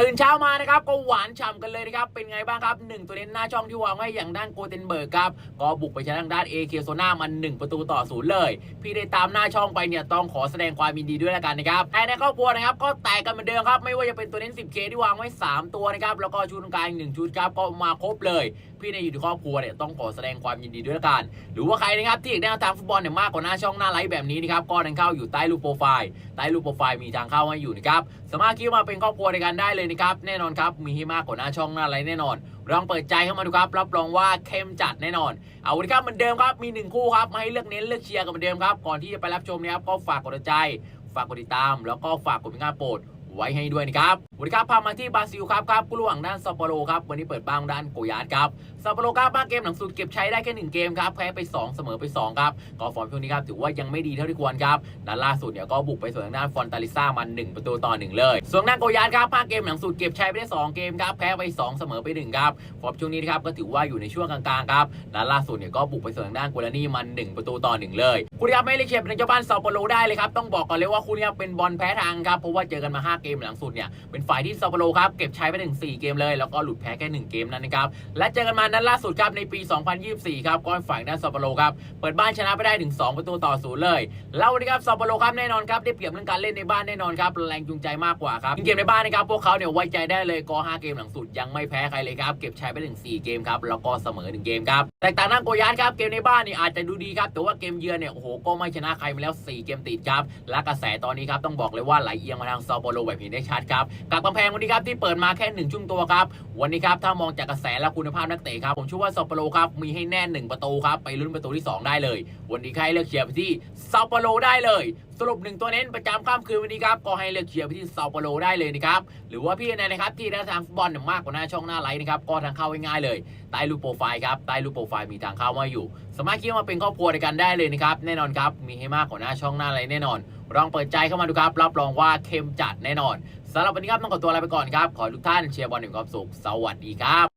ตื่นเช้ามานะครับก็หวานฉ่ำกันเลยนะครับเป็นไงบ้างครับหนึ่งตัวเน้นหน้าช่องที่วางไว้อย่างด้านโกเทนเบิร์กครับก็บุกไปชนะทางด้านเอเคโซนามันหนึ่งประตูต่อศูนย์เลย พี่ได้ตามหน้าช่องไปเนี่ยต้องขอแสดงความยินดีด้วยแล้วกันนะครับภายในครอบครัวนะครับก็แตกกันเหมือนเดิมครับไม่ว่าจะเป็นตัวเน้น 10K ที่วางไว้ 3 ตัวนะครับแล้วก็ชุดตรงกลางอีกหนึ่งชุดครับก็มาครบเลย พี่ในอยู่ในครอบครัวเนี่ยต้องขอแสดงความยินดีด้วยแล้วกัน หรือว่าใครนะครับที่อยากได้ทางฟุตบอลเนี่ยมากกว่าหน้าช่องหน้าไลฟ์แบบนี้นะครับก็ทางเข้าอยู่ใต้รูปโปรไฟล์ใต้รูปโปรไฟล์มีทางเข้าให้อยู่นะครับสามารถคิดมาเป็นครอบครัวในการได้เลยนะครับแน่นอนครับมีให้มากกว่าหน้าช่องหน้าไรแน่นอนลองเปิดใจเข้ามาดูครับ รับรองว่าเข้มจัดแน่นอน เอาวันนี้ครับเหมือนเดิมครับมีหนึ่งคู่ครับมาให้เลือกเน้นเลือกเชียร์กันเหมือนเดิมครับก่อนที่จะไปรับชมนะครับก็ฝากกดติดใจ ฝากกดติดตาม แล้วก็ฝากกดเป็นงานโปรดไว้ให้ด้วยนะครับ วันนี้ครับพามาที่บราซิลครับครับกู้ระหว่างด้านซาโปโรครับวันนี้เปิดบ้างด้านโกยาดครับซาโปโรครับบ้านเกมหลังสุดเก็บใช้ได้แค่หนึ่งเกมครับแพ้ไป 2 เสมอไป2ครับก็ฟอร์มช่วงนี้ครับถือว่ายังไม่ดีเท่าที่ควรครับด้านล่าสุดเนี่ยก็บุกไปส่วนทางด้านฟอนตาลิซ่ามัน1ประตูต่อ1เลย ส่วนด้านโกยาดครับบ้านเกมหลังสุดเก็บใช้ไปได้ 2 เกมครับแพ้ไป 2 เสมอไป1ครับฟอร์มช่วงนี้ครับก็ถือว่าอยู่ในช่วงกลางๆครับด้านล่าสุดเนี่ยก็บุกไปส่วนทางด้านกัวลานี่มัน 1 ประตูต่อ1เลยคุณครับไม่ได้เชียร์เป็นเจ้าบ้านซาโปโรได้เลยครับต้องบอกก่อนเลยว่าคู่นี้ครับเป็นบอลแพ้ทางครับเพราะว่าเจอกันมาห้าเกมหลังสุดเนี่ยเป็นฝ่ายที่ซาโปโรครับเก็บใช้ไปถึง 4 เกมเลย แล้วก็หลุดแพ้แค่ 1 เกมนั้นนะครับและเจอกันมานั้นล่าสุดครับในปี 2024 ครับก็ฝ่ายด้านซาโปโรครับเปิดบ้านชนะไปได้ถึง 2 ประตูต่อศูนย์เลยแล้ววันนี้ครับซาโปโรครับแน่นอนครับได้เปรียบเรื่องการเล่นในบ้านแน่นอนครับแรงจูงใจมากกว่าครับเกมในบ้านนะครับพวกเขาเนี่ยไว้ใจได้เลยก็5เกมหลังสุดยังไม่แพ้ใครเลยครับเก็บใช้ไปถึง 4 เกมครับแล้วก็เสมอ1เกมครับแตกต่างด้านโกยาดครับเกมในบ้านนี่อาจจะดูดีครับแต่ว่าเกมเยือนเนี่ยโอ้โหก็ไม่ชนะใครมาแล้ว 4 เกมติดครับและกระแสตอนนี้ครับต้องบอกเลยว่าไหลเอียงมาทางซาโปโรแบบเห็นได้ชัดครับกับกำแพงวันนี้ครับที่เปิดมาแค่หนึ่งช่วงตัวครับวันนี้ครับถ้ามองจากกระแสและคุณภาพนักเตะครับผมเชื่อว่าซาโปโรครับมีให้แน่หนึ่งประตูครับไปลุ้นประตูที่สองได้เลย วันนี้ใครเลือกเชียร์ไปที่ซาโปโรได้เลย สรุปหนึ่งตัวเน้นประจำข้ามคืนวันนี้ครับก็ให้เลือกเชียร์ไปที่ซาโปโรได้เลยนะครับหรือว่าพี่ในนะครับที่ได้ทางฟุตบอลเนี่ยมากกว่าหน้าช่องหน้าไลน์นะครับก็ทางเข้าง่ายเลยใต้รูปโปรไฟล์ครับใต้รูปโปรไฟล์มีทางเข้ามาอยู่ สามารถคิดมาเป็นครอบครัวในกันได้เลยนะครับแน่นอนครับมีให้มากกว่าหน้าช่องหน้าไลน์แน่นอนลองเปิดใจเข้ามาดูครับรับรองว่าเข้มจัดแน่นอน สำหรับวันนี้ครับต้องขอตัวลาไปก่อนครับ ขอทุกท่านเชียร์บอลอย่างความสุข สวัสดีครับ